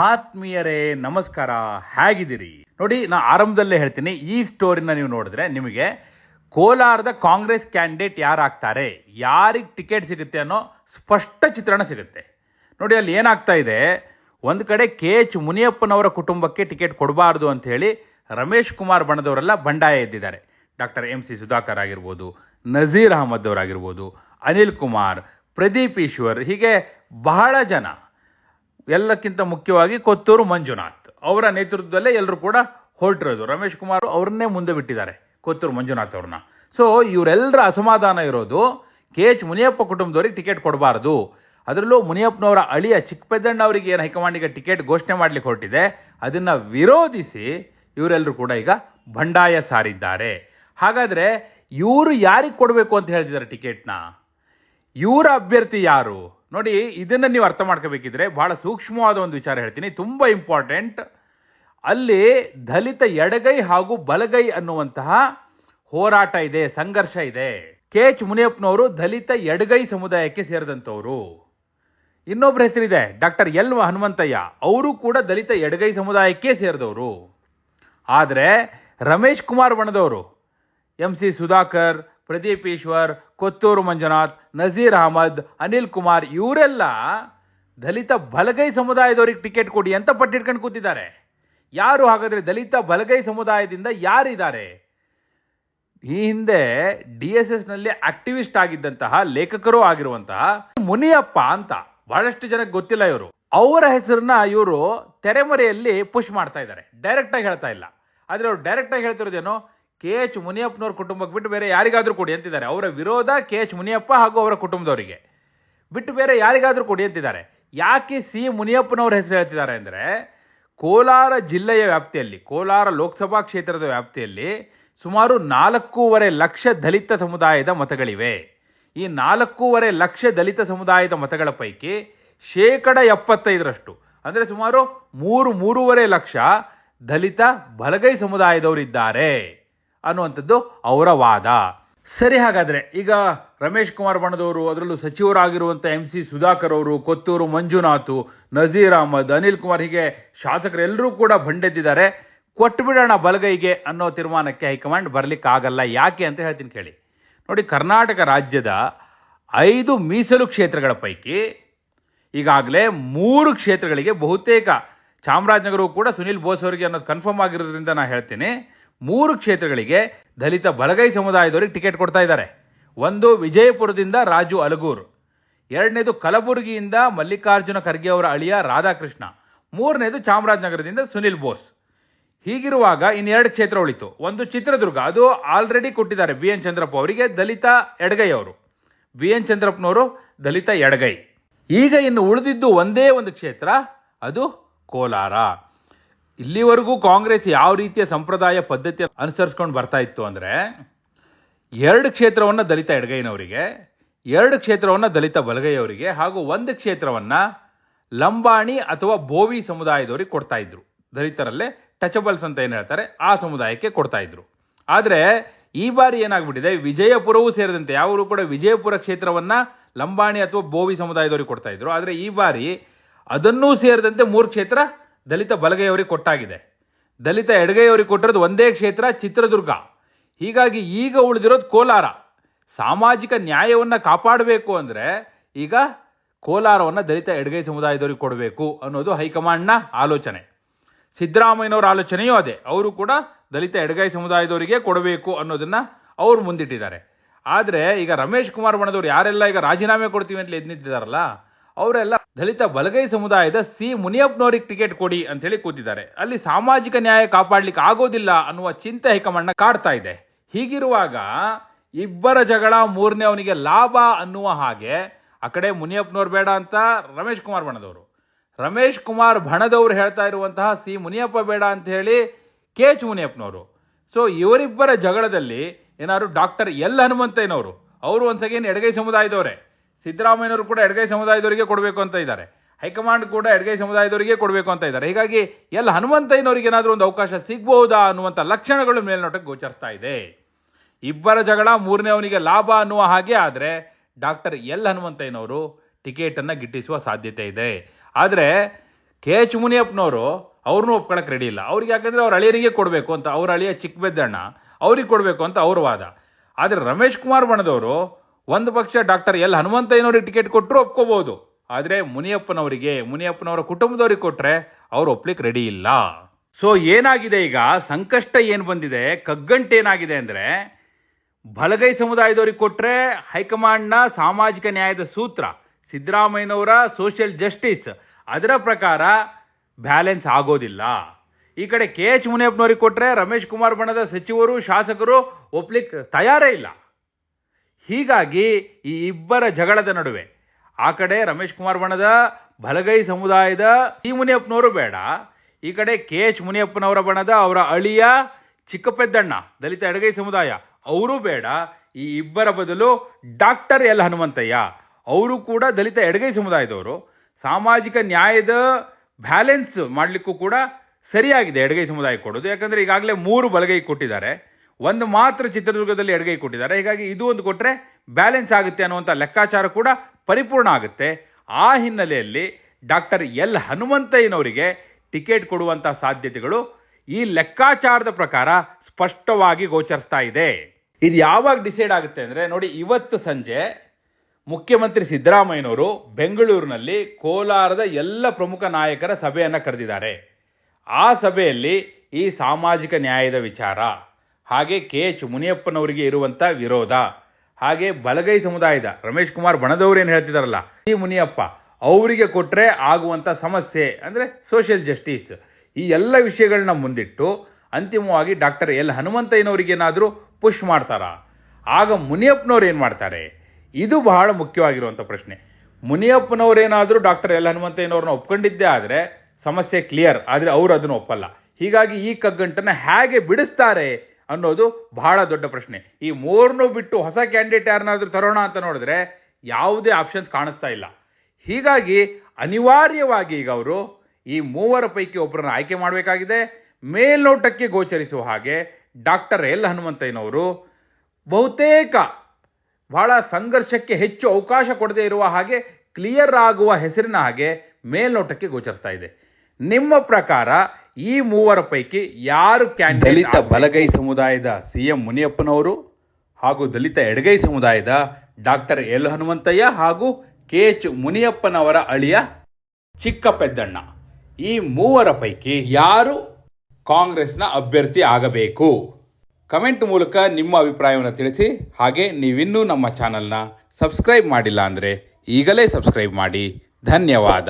ಆತ್ಮೀಯರೇ, ನಮಸ್ಕಾರ. ಹೇಗಿದ್ದೀರಿ? ನೋಡಿ, ನಾ ಆರಂಭದಲ್ಲೇ ಹೇಳ್ತೀನಿ, ಈ ಸ್ಟೋರಿನ ನೀವು ನೋಡಿದ್ರೆ ನಿಮಗೆ ಕೋಲಾರದ ಕಾಂಗ್ರೆಸ್ ಕ್ಯಾಂಡಿಡೇಟ್ ಯಾರಾಗ್ತಾರೆ, ಯಾರಿಗೆ ಟಿಕೆಟ್ ಸಿಗುತ್ತೆ ಅನ್ನೋ ಸ್ಪಷ್ಟ ಚಿತ್ರಣ ಸಿಗುತ್ತೆ. ನೋಡಿ, ಅಲ್ಲಿ ಏನಾಗ್ತಾ ಇದೆ, ಒಂದು ಕಡೆ ಕೆ ಎಚ್ ಮುನಿಯಪ್ಪನವರ ಕುಟುಂಬಕ್ಕೆ ಟಿಕೆಟ್ ಕೊಡಬಾರ್ದು ಅಂತ ಹೇಳಿ ರಮೇಶ್ ಕುಮಾರ್ ಬಣದವರೆಲ್ಲ ಬಂಡಾಯ ಎದ್ದಿದ್ದಾರೆ. ಡಾಕ್ಟರ್ ಎಂ ಸಿ ಸುಧಾಕರ್ ಆಗಿರ್ಬೋದು, ನಜೀರ್ ಅಹಮದ್ ಅವರಾಗಿರ್ಬೋದು, ಅನಿಲ್ ಕುಮಾರ್, ಪ್ರದೀಪ್ ಈಶ್ವರ್, ಹೀಗೆ ಬಹಳ ಜನ. ಎಲ್ಲಕ್ಕಿಂತ ಮುಖ್ಯವಾಗಿ ಕೊತ್ತೂರು ಮಂಜುನಾಥ್. ಅವರ ನೇತೃತ್ವದಲ್ಲೇ ಎಲ್ಲರೂ ಕೂಡ ಹೊರಟಿರೋದು. ರಮೇಶ್ ಕುಮಾರ್ ಅವ್ರನ್ನೇ ಮುಂದೆ ಬಿಟ್ಟಿದ್ದಾರೆ ಕೊತ್ತೂರು ಮಂಜುನಾಥ್ ಅವ್ರನ್ನ. ಸೊ ಇವರೆಲ್ಲರ ಅಸಮಾಧಾನ ಇರೋದು ಕೆ ಎಚ್ ಮುನಿಯಪ್ಪ ಕುಟುಂಬದವ್ರಿಗೆ ಟಿಕೆಟ್ ಕೊಡಬಾರ್ದು. ಅದರಲ್ಲೂ ಮುನಿಯಪ್ಪನವರ ಅಳಿಯ ಚಿಕ್ಕಪೆದ್ದಣ್ಣ ಅವರಿಗೆ ಏನು ಹೈಕಮಾಂಡಿಗೆ ಟಿಕೆಟ್ ಘೋಷಣೆ ಮಾಡಲಿಕ್ಕೆ ಹೊರಟಿದೆ, ಅದನ್ನು ವಿರೋಧಿಸಿ ಇವರೆಲ್ಲರೂ ಕೂಡ ಈಗ ಬಂಡಾಯ ಸಾರಿದ್ದಾರೆ. ಹಾಗಾದರೆ ಇವರು ಯಾರಿಗೆ ಕೊಡಬೇಕು ಅಂತ ಹೇಳ್ತಿದ್ದಾರೆ ಟಿಕೆಟ್ನ? ಇವರ ಅಭ್ಯರ್ಥಿ ಯಾರು? ನೋಡಿ, ಇದನ್ನು ನೀವು ಅರ್ಥ ಮಾಡ್ಕೋಬೇಕಿದ್ರೆ ಬಹಳ ಸೂಕ್ಷ್ಮವಾದ ಒಂದು ವಿಚಾರ ಹೇಳ್ತೀನಿ. ತುಂಬ ಇಂಪಾರ್ಟೆಂಟ್ ಅಲ್ಲಿ ದಲಿತ ಎಡಗೈ ಹಾಗೂ ಬಲಗೈ ಅನ್ನುವಂತಹ ಹೋರಾಟ ಇದೆ, ಸಂಘರ್ಷ ಇದೆ. ಕೆ ಎಚ್ ಮುನಿಯಪ್ಪನವರು ದಲಿತ ಎಡಗೈ ಸಮುದಾಯಕ್ಕೆ ಸೇರಿದಂಥವರು. ಇನ್ನೊಬ್ಬರ ಹೆಸರಿದೆ, ಡಾಕ್ಟರ್ ಎಲ್ ಹನುಮಂತಯ್ಯ. ಅವರು ಕೂಡ ದಲಿತ ಎಡಗೈ ಸಮುದಾಯಕ್ಕೆ ಸೇರಿದವರು. ಆದರೆ ರಮೇಶ್ ಕುಮಾರ್ ಬಣದವರು, ಎಂ ಸಿ ಸುಧಾಕರ್ ಪ್ರದೀಪ್ ಈಶ್ವರ್, ಕೊತ್ತೂರು ಮಂಜುನಾಥ್, ನಜೀರ್ ಅಹಮದ್, ಅನಿಲ್ ಕುಮಾರ್ ಇವರೆಲ್ಲ ದಲಿತ ಬಲಗೈ ಸಮುದಾಯದವ್ರಿಗೆ ಟಿಕೆಟ್ ಕೊಡಿ ಅಂತ ಪಟ್ಟಿಟ್ಕೊಂಡು ಕೂತಿದ್ದಾರೆ. ಯಾರು ಹಾಗಾದ್ರೆ ದಲಿತ ಬಲಗೈ ಸಮುದಾಯದಿಂದ ಯಾರಿದ್ದಾರೆ? ಈ ಹಿಂದೆ ಡಿ ಎಸ್ ಎಸ್ನಲ್ಲಿ ಆಕ್ಟಿವಿಸ್ಟ್ ಆಗಿದ್ದಂತಹ ಲೇಖಕರು ಆಗಿರುವಂತಹ ಮುನಿಯಪ್ಪ ಅಂತ ಬಹಳಷ್ಟು ಜನಕ್ಕೆ ಗೊತ್ತಿಲ್ಲ ಇವರು. ಅವರ ಹೆಸರನ್ನ ಇವರು ತೆರೆಮರೆಯಲ್ಲಿ ಪುಷ್ ಮಾಡ್ತಾ ಇದ್ದಾರೆ. ಡೈರೆಕ್ಟ್ ಆಗಿ ಹೇಳ್ತಾ ಇಲ್ಲ. ಆದ್ರೆ ಅವ್ರು ಡೈರೆಕ್ಟ್ ಆಗಿ ಹೇಳ್ತಿರೋದೇನು? ಕೆ ಎಚ್ ಮುನಿಯಪ್ಪನವ್ರ ಕುಟುಂಬಕ್ಕೆ ಬಿಟ್ಟು ಬೇರೆ ಯಾರಿಗಾದರೂ ಕೊಡಿ ಅಂತಿದ್ದಾರೆ. ಅವರ ವಿರೋಧ ಕೆ ಎಚ್ ಮುನಿಯಪ್ಪ ಹಾಗೂ ಅವರ ಕುಟುಂಬದವರಿಗೆ. ಬಿಟ್ಟು ಬೇರೆ ಯಾರಿಗಾದರೂ ಕೊಡಿ ಅಂತಿದ್ದಾರೆ. ಯಾಕೆ ಸಿ ಮುನಿಯಪ್ಪನವ್ರ ಹೆಸರು ಹೇಳ್ತಿದ್ದಾರೆ ಅಂದರೆ, ಕೋಲಾರ ಜಿಲ್ಲೆಯ ವ್ಯಾಪ್ತಿಯಲ್ಲಿ, ಕೋಲಾರ ಲೋಕಸಭಾ ಕ್ಷೇತ್ರದ ವ್ಯಾಪ್ತಿಯಲ್ಲಿ ಸುಮಾರು ನಾಲ್ಕೂವರೆ ಲಕ್ಷ ದಲಿತ ಸಮುದಾಯದ ಮತಗಳಿವೆ. ಈ ನಾಲ್ಕೂವರೆ ಲಕ್ಷ ದಲಿತ ಸಮುದಾಯದ ಮತಗಳ ಪೈಕಿ ಶೇಕಡ ಎಪ್ಪತ್ತೈದರಷ್ಟು, ಅಂದರೆ ಸುಮಾರು ಮೂರು ಮೂರುವರೆ ಲಕ್ಷ ದಲಿತ ಬಲಗೈ ಸಮುದಾಯದವರಿದ್ದಾರೆ. ಅನ್ನುವಂಥದ್ದು ಅವರ ವಾದ. ಸರಿ ಹಾಗಾದರೆ, ಈಗ ರಮೇಶ್ ಕುಮಾರ್ ಬಣದವರು, ಅದರಲ್ಲೂ ಸಚಿವರಾಗಿರುವಂಥ ಎಂ ಸಿ ಸುಧಾಕರ್ ಅವರು, ಕೊತ್ತೂರು ಮಂಜುನಾಥ್, ನಜೀರ್ ಅಹಮದ್, ಅನಿಲ್ ಕುಮಾರ್, ಹೀಗೆ ಶಾಸಕರೆಲ್ಲರೂ ಕೂಡ ಬಂಡೆದ್ದಿದ್ದಾರೆ ಕೊಟ್ಬಿಡೋಣ ಬಲಗೈಗೆ ಅನ್ನೋ ತೀರ್ಮಾನಕ್ಕೆ ಹೈಕಮಾಂಡ್ ಬರಲಿಕ್ಕೆ ಆಗಲ್ಲ ಯಾಕೆ ಅಂತ ಹೇಳ್ತೀನಿ ಕೇಳಿ. ನೋಡಿ, ಕರ್ನಾಟಕ ರಾಜ್ಯದ ಐದು ಮೀಸಲು ಕ್ಷೇತ್ರಗಳ ಪೈಕಿ ಈಗಾಗಲೇ ಮೂರು ಕ್ಷೇತ್ರಗಳಿಗೆ ಬಹುತೇಕ ಚಾಮರಾಜನಗರವು ಕೂಡ ಸುನಿಲ್ ಬೋಸ್ ಅವರಿಗೆ ಅನ್ನೋದು ಕನ್ಫರ್ಮ್ ಆಗಿರೋದ್ರಿಂದ ನಾನು ಹೇಳ್ತೀನಿ. ಮೂರು ಕ್ಷೇತ್ರಗಳಿಗೆ ದಲಿತ ಬಲಗೈ ಸಮುದಾಯದವರಿಗೆ ಟಿಕೆಟ್ ಕೊಡ್ತಾ ಇದ್ದಾರೆ. ಒಂದು ವಿಜಯಪುರದಿಂದ ರಾಜು ಅಲಗೂರು. ಎರಡನೇದು ಕಲಬುರಗಿಯಿಂದ ಮಲ್ಲಿಕಾರ್ಜುನ ಖರ್ಗೆ ಅವರ ಅಳಿಯ ರಾಧಾಕೃಷ್ಣ. ಮೂರನೇದು ಚಾಮರಾಜನಗರದಿಂದ ಸುನಿಲ್ ಬೋಸ್. ಹೀಗಿರುವಾಗ ಇನ್ನೆರಡು ಕ್ಷೇತ್ರ ಉಳಿತು. ಒಂದು ಚಿತ್ರದುರ್ಗ, ಅದು ಆಲ್ರೆಡಿ ಕೊಟ್ಟಿದ್ದಾರೆ ಬಿ ಎನ್ ಚಂದ್ರಪ್ಪ ಅವರಿಗೆ ದಲಿತ ಎಡಗೈ ಅವರು. ಬಿ ಎನ್ ಚಂದ್ರಪ್ಪನವರು ದಲಿತ ಎಡಗೈ. ಈಗ ಇನ್ನು ಉಳಿದಿದ್ದು ಒಂದೇ ಒಂದು ಕ್ಷೇತ್ರ, ಅದು ಕೋಲಾರ. ಇಲ್ಲಿವರೆಗೂ ಕಾಂಗ್ರೆಸ್ ಯಾವ ರೀತಿಯ ಸಂಪ್ರದಾಯ ಪದ್ಧತಿ ಅನುಸರಿಸ್ಕೊಂಡು ಬರ್ತಾ ಇತ್ತು ಅಂದ್ರೆ ಎರಡು ಕ್ಷೇತ್ರವನ್ನ ದಲಿತ ಎಡಗೈನವರಿಗೆ, ಎರಡು ಕ್ಷೇತ್ರವನ್ನ ದಲಿತ ಬಲಗೈಯವರಿಗೆ ಹಾಗೂ ಒಂದು ಕ್ಷೇತ್ರವನ್ನ ಲಂಬಾಣಿ ಅಥವಾ ಬೋವಿ ಸಮುದಾಯದವರಿಗೆ ಕೊಡ್ತಾ ಇದ್ರು. ದಲಿತರಲ್ಲೇ ಟಚಬಲ್ಸ್ ಅಂತ ಏನು ಹೇಳ್ತಾರೆ? ಆ ಸಮುದಾಯಕ್ಕೆ ಕೊಡ್ತಾ ಇದ್ರು. ಆದ್ರೆ ಈ ಬಾರಿ ಏನಾಗ್ಬಿಟ್ಟಿದೆ? ವಿಜಯಪುರವೂ ಸೇರಿದಂತೆ ಯಾವಾಗಲೂ ಕೂಡ ವಿಜಯಪುರ ಕ್ಷೇತ್ರವನ್ನ ಲಂಬಾಣಿ ಅಥವಾ ಬೋವಿ ಸಮುದಾಯದವರಿಗೆ ಕೊಡ್ತಾ ಇದ್ರು. ಆದ್ರೆ ಈ ಬಾರಿ ಅದನ್ನೂ ಸೇರಿದಂತೆ ಮೂರು ಕ್ಷೇತ್ರ ದಲಿತ ಬಲಗೈಯವರಿಗೆ ಕೊಟ್ಟಾಗಿದೆ. ದಲಿತ ಎಡಗೈಯವರಿಗೆ ಕೊಟ್ಟಿರೋದು ಒಂದೇ ಕ್ಷೇತ್ರ, ಚಿತ್ರದುರ್ಗ. ಹೀಗಾಗಿ ಈಗ ಉಳಿದಿರೋದು ಕೋಲಾರ. ಸಾಮಾಜಿಕ ನ್ಯಾಯವನ್ನು ಕಾಪಾಡಬೇಕು ಅಂದರೆ ಈಗ ಕೋಲಾರವನ್ನು ದಲಿತ ಎಡಗೈ ಸಮುದಾಯದವರಿಗೆ ಕೊಡಬೇಕು ಅನ್ನೋದು ಹೈಕಮಾಂಡ್ನ ಆಲೋಚನೆ. ಸಿದ್ದರಾಮಯ್ಯನವರ ಆಲೋಚನೆಯೂ ಅದೇ. ಅವರು ಕೂಡ ದಲಿತ ಎಡಗೈ ಸಮುದಾಯದವರಿಗೆ ಕೊಡಬೇಕು ಅನ್ನೋದನ್ನು ಅವರು ಮುಂದಿಟ್ಟಿದ್ದಾರೆ. ಆದರೆ ಈಗ ರಮೇಶ್ ಕುಮಾರ್ ಬಣದವರು ಯಾರೆಲ್ಲ ಈಗ ರಾಜೀನಾಮೆ ಕೊಡ್ತೀವಿ ಅಂತ ಎದ್ ಅವರೆಲ್ಲ ದಲಿತ ಬಲಗೈ ಸಮುದಾಯದ ಸಿ ಮುನಿಯಪ್ಪನವರಿಗೆ ಟಿಕೆಟ್ ಕೊಡಿ ಅಂತ ಹೇಳಿ ಕೂತಿದ್ದಾರೆ. ಅಲ್ಲಿ ಸಾಮಾಜಿಕ ನ್ಯಾಯ ಕಾಪಾಡ್ಲಿಕ್ಕೆ ಆಗೋದಿಲ್ಲ ಅನ್ನುವ ಚಿಂತೆ ಹೈಕಮಾಂಡ್ನ ಕಾಡ್ತಾ ಇದೆ. ಹೀಗಿರುವಾಗ ಇಬ್ಬರ ಜಗಳ ಮೂರನೇ ಅವನಿಗೆ ಲಾಭ ಅನ್ನುವ ಹಾಗೆ ಆ ಕಡೆ ಮುನಿಯಪ್ಪನವ್ರು ಬೇಡ ಅಂತ ರಮೇಶ್ ಕುಮಾರ್ ಬಣದವರು. ರಮೇಶ್ ಕುಮಾರ್ ಬಣದವರು ಹೇಳ್ತಾ ಇರುವಂತಹ ಸಿ ಮುನಿಯಪ್ಪ ಬೇಡ ಅಂತ ಹೇಳಿ ಕೆ ಎಚ್ ಮುನಿಯಪ್ಪನವರು. ಸೊ ಇವರಿಬ್ಬರ ಜಗಳದಲ್ಲಿ ಏನಾದ್ರು ಡಾಕ್ಟರ್ ಎಲ್ ಹನುಮಂತಯ್ಯನವರು, ಅವರು ಒಂದ್ಸಗೇನು ಎಡಗೈ ಸಮುದಾಯದವರೇ ಸಿದ್ದರಾಮಯ್ಯನವರು ಕೂಡ ಎಡಗೈ ಸಮುದಾಯದವರಿಗೆ ಕೊಡಬೇಕು ಅಂತ ಇದ್ದಾರೆ. ಹೈಕಮಾಂಡ್ ಕೂಡ ಎಡಗೈ ಸಮುದಾಯದವರಿಗೆ ಕೊಡಬೇಕು ಅಂತ ಇದ್ದಾರೆ. ಹೀಗಾಗಿ ಎಲ್ ಹನುಮಂತಯ್ಯನವರಿಗೆ ಏನಾದರೂ ಒಂದು ಅವಕಾಶ ಸಿಗಬಹುದಾ ಅನ್ನುವಂಥ ಲಕ್ಷಣಗಳು ಮೇಲ್ನೋಟಕ್ಕೆ ಗೋಚರಿಸ್ತಾ ಇದೆ. ಇಬ್ಬರ ಜಗಳ, ಮೂರನೇ ಅವನಿಗೆ ಲಾಭ ಅನ್ನುವ ಹಾಗೆ ಆದರೆ ಡಾಕ್ಟರ್ ಎಲ್ ಹನುಮಂತಯ್ಯನವರು ಟಿಕೆಟನ್ನು ಗಿಟ್ಟಿಸುವ ಸಾಧ್ಯತೆ ಇದೆ. ಆದರೆ ಕೆ ಎಚ್ ಮುನಿಯಪ್ಪನವರು ಅವ್ರನ್ನೂ ಒಪ್ಕೊಳ್ಳೋಕೆ ರೆಡಿ ಇಲ್ಲ. ಅವ್ರಿಗೆ ಯಾಕಂದರೆ ಅವ್ರ ಅಳಿಯರಿಗೆ ಕೊಡಬೇಕು ಅಂತ, ಅವ್ರ ಅಳಿಯ ಚಿಕ್ಕಬೆದ್ದಣ್ಣ, ಅವ್ರಿಗೆ ಕೊಡಬೇಕು ಅಂತ ಅವ್ರ ವಾದ. ಆದರೆ ರಮೇಶ್ ಕುಮಾರ್ ಬಣದವರು ಒಂದು ಪಕ್ಷ ಡಾಕ್ಟರ್ ಎಲ್ ಹನುಮಂತಯ್ಯನವ್ರಿಗೆ ಟಿಕೆಟ್ ಕೊಟ್ಟರು ಒಪ್ಕೋಬಹುದು. ಆದರೆ ಮುನಿಯಪ್ಪನವರಿಗೆ, ಮುನಿಯಪ್ಪನವರ ಕುಟುಂಬದವ್ರಿಗೆ ಕೊಟ್ಟರೆ ಅವ್ರು ಒಪ್ಲಿಕ್ಕೆ ರೆಡಿ ಇಲ್ಲ. ಸೊ ಏನಾಗಿದೆ ಈಗ? ಸಂಕಷ್ಟ ಏನು ಬಂದಿದೆ? ಕಗ್ಗಂಟು ಏನಾಗಿದೆ ಅಂದರೆ, ಬಲಗೈ ಸಮುದಾಯದವ್ರಿಗೆ ಕೊಟ್ಟರೆ ಹೈಕಮಾಂಡ್ನ ಸಾಮಾಜಿಕ ನ್ಯಾಯದ ಸೂತ್ರ, ಸಿದ್ದರಾಮಯ್ಯನವರ ಸೋಷಿಯಲ್ ಜಸ್ಟಿಸ್ ಅದರ ಪ್ರಕಾರ ಬ್ಯಾಲೆನ್ಸ್ ಆಗೋದಿಲ್ಲ. ಈ ಕಡೆ ಕೆ ಎಚ್ ಮುನಿಯಪ್ಪನವ್ರಿಗೆ ಕೊಟ್ಟರೆ ರಮೇಶ್ ಕುಮಾರ್ ಬಣದ ಸಚಿವರು, ಶಾಸಕರು ಒಪ್ಲಿಕ್ಕೆ ತಯಾರೇ ಇಲ್ಲ. ಹೀಗಾಗಿ ಈ ಇಬ್ಬರ ಜಗಳದ ನಡುವೆ ಆ ಕಡೆ ರಮೇಶ್ ಕುಮಾರ್ ಬಣದ, ಬಲಗೈ ಸಮುದಾಯದ, ಸಿ ಮುನಿಯಪ್ಪನವರು ಬೇಡ. ಈ ಕಡೆ ಕೆ ಎಚ್ ಮುನಿಯಪ್ಪನವರ ಬಣದ, ಅವರ ಅಳಿಯ ಚಿಕ್ಕಪೆದ್ದಣ್ಣ, ದಲಿತ ಎಡಗೈ ಸಮುದಾಯ, ಅವರೂ ಬೇಡ. ಈ ಇಬ್ಬರ ಬದಲು ಡಾಕ್ಟರ್ ಎಲ್ ಹನುಮಂತಯ್ಯ, ಅವರು ಕೂಡ ದಲಿತ ಎಡಗೈ ಸಮುದಾಯದವರು. ಸಾಮಾಜಿಕ ನ್ಯಾಯದ ಬ್ಯಾಲೆನ್ಸ್ ಮಾಡಲಿಕ್ಕೂ ಕೂಡ ಸರಿಯಾಗಿದೆ ಎಡಗೈ ಸಮುದಾಯ ಕೊಡೋದು. ಯಾಕಂದರೆ ಈಗಾಗಲೇ ಮೂರು ಬಲಗೈ ಕೊಟ್ಟಿದ್ದಾರೆ. ಒಂದು ಮಾತ್ರ ಚಿತ್ರದುರ್ಗದಲ್ಲಿ ಎಡಗೈ ಕೊಟ್ಟಿದ್ದಾರೆ. ಹೀಗಾಗಿ ಇದು ಒಂದು ಕೊಟ್ಟರೆ ಬ್ಯಾಲೆನ್ಸ್ ಆಗುತ್ತೆ ಅನ್ನುವಂಥ ಲೆಕ್ಕಾಚಾರ ಕೂಡ ಪರಿಪೂರ್ಣ ಆಗುತ್ತೆ. ಆ ಹಿನ್ನೆಲೆಯಲ್ಲಿ ಡಾಕ್ಟರ್ ಎಲ್ ಹನುಮಂತಯ್ಯನವರಿಗೆ ಟಿಕೆಟ್ ಕೊಡುವಂಥ ಸಾಧ್ಯತೆಗಳು ಈ ಲೆಕ್ಕಾಚಾರದ ಪ್ರಕಾರ ಸ್ಪಷ್ಟವಾಗಿ ಗೋಚರಿಸ್ತಾ ಇದೆ. ಇದು ಯಾವಾಗ ಡಿಸೈಡ್ ಆಗುತ್ತೆ ಅಂದರೆ ನೋಡಿ, ಇವತ್ತು ಸಂಜೆ ಮುಖ್ಯಮಂತ್ರಿ ಸಿದ್ದರಾಮಯ್ಯನವರು ಬೆಂಗಳೂರಿನಲ್ಲಿ ಕೋಲಾರದ ಎಲ್ಲ ಪ್ರಮುಖ ನಾಯಕರ ಸಭೆಯನ್ನು ಕರೆದಿದ್ದಾರೆ. ಆ ಸಭೆಯಲ್ಲಿ ಈ ಸಾಮಾಜಿಕ ನ್ಯಾಯದ ವಿಚಾರ ಹಾಗೆ ಕೆ ಎಚ್ ಮುನಿಯಪ್ಪನವರಿಗೆ ಇರುವಂಥ ವಿರೋಧ. ಹಾಗೆ ಬಲಗೈ ಸಮುದಾಯದ ರಮೇಶ್ ಕುಮಾರ್ ಬಣದವರು ಏನು ಹೇಳ್ತಿದಾರಲ್ಲ, ಈ ಮುನಿಯಪ್ಪ ಅವರಿಗೆ ಕೊಟ್ಟರೆ ಆಗುವಂಥ ಸಮಸ್ಯೆ ಅಂದರೆ ಸೋಷಿಯಲ್ ಜಸ್ಟಿಸ್ ಈ ಎಲ್ಲ ವಿಷಯಗಳನ್ನ ಮುಂದಿಟ್ಟು ಅಂತಿಮವಾಗಿ ಡಾಕ್ಟರ್ ಎಲ್ ಹನುಮಂತಯ್ಯನವರಿಗೇನಾದರೂ ಪುಷ್ ಮಾಡ್ತಾರಾ? ಆಗ ಮುನಿಯಪ್ಪನವ್ರು ಏನು ಮಾಡ್ತಾರೆ? ಇದು ಬಹಳ ಮುಖ್ಯವಾಗಿರುವಂಥ ಪ್ರಶ್ನೆ. ಮುನಿಯಪ್ಪನವರೇನಾದರೂ ಡಾಕ್ಟರ್ ಎಲ್ ಹನುಮಂತಯ್ಯನವ್ರನ್ನ ಒಪ್ಕೊಂಡಿದ್ದೇ ಆದರೆ ಸಮಸ್ಯೆ ಕ್ಲಿಯರ್ ಆದರೆ ಅವರು ಅದನ್ನು ಒಪ್ಪಲ್ಲ. ಹೀಗಾಗಿ ಈ ಕಗ್ಗಂಟನ್ನು ಹೇಗೆ ಬಿಡಿಸ್ತಾರೆ? ಅನ್ನೋದು ಬಹಳ ದೊಡ್ಡ ಪ್ರಶ್ನೆ. ಈ ಮೂರನ್ನು ಬಿಟ್ಟು ಹೊಸ ಕ್ಯಾಂಡಿಡೇಟ್ ಯಾರನ್ನಾದರೂ ತರೋಣ ಅಂತ ನೋಡಿದ್ರೆ ಯಾವುದೇ ಆಪ್ಷನ್ಸ್ ಕಾಣಿಸ್ತಾ ಇಲ್ಲ. ಹೀಗಾಗಿ ಅನಿವಾರ್ಯವಾಗಿ ಈಗ ಅವರು ಈ ಮೂವರ ಪೈಕಿ ಒಬ್ಬರನ್ನು ಆಯ್ಕೆ ಮಾಡಬೇಕಾಗಿದೆ. ಮೇಲ್ನೋಟಕ್ಕೆ ಗೋಚರಿಸುವ ಹಾಗೆ ಡಾಕ್ಟರ್ ಎಲ್ ಹನುಮಂತಯ್ಯನವರು ಬಹುತೇಕ ಬಹಳ ಸಂಘರ್ಷಕ್ಕೆ ಹೆಚ್ಚು ಅವಕಾಶ ಕೊಡದೇ ಇರುವ ಹಾಗೆ ಕ್ಲಿಯರ್ ಆಗುವ ಹೆಸರಿನ ಹಾಗೆ ಮೇಲ್ನೋಟಕ್ಕೆ ಗೋಚರಿಸ್ತಾ ಇದೆ. ನಿಮ್ಮ ಪ್ರಕಾರ ಈ ಮೂವರ ಪೈಕಿ ಯಾರು ದಲಿತ ಬಲಗೈ ಸಮುದಾಯದ ಸಿಎಂ ಮುನಿಯಪ್ಪನವರು ಹಾಗೂ ದಲಿತ ಎಡಗೈ ಸಮುದಾಯದ ಡಾಕ್ಟರ್ ಎಲ್ ಹನುಮಂತಯ್ಯ ಹಾಗೂ ಕೆ ಎಚ್ ಮುನಿಯಪ್ಪನವರ ಅಳಿಯ ಚಿಕ್ಕ ಪೆದ್ದಣ್ಣ ಈ ಮೂವರ ಪೈಕಿ ಯಾರು ಕಾಂಗ್ರೆಸ್ನ ಅಭ್ಯರ್ಥಿ ಆಗಬೇಕು? ಕಮೆಂಟ್ ಮೂಲಕ ನಿಮ್ಮ ಅಭಿಪ್ರಾಯವನ್ನು ತಿಳಿಸಿ. ಹಾಗೆ ನೀವಿನ್ನೂ ನಮ್ಮ ಚಾನಲ್ನ ಸಬ್ಸ್ಕ್ರೈಬ್ ಮಾಡಿಲ್ಲ ಅಂದರೆ ಈಗಲೇ ಸಬ್ಸ್ಕ್ರೈಬ್ ಮಾಡಿ. ಧನ್ಯವಾದ.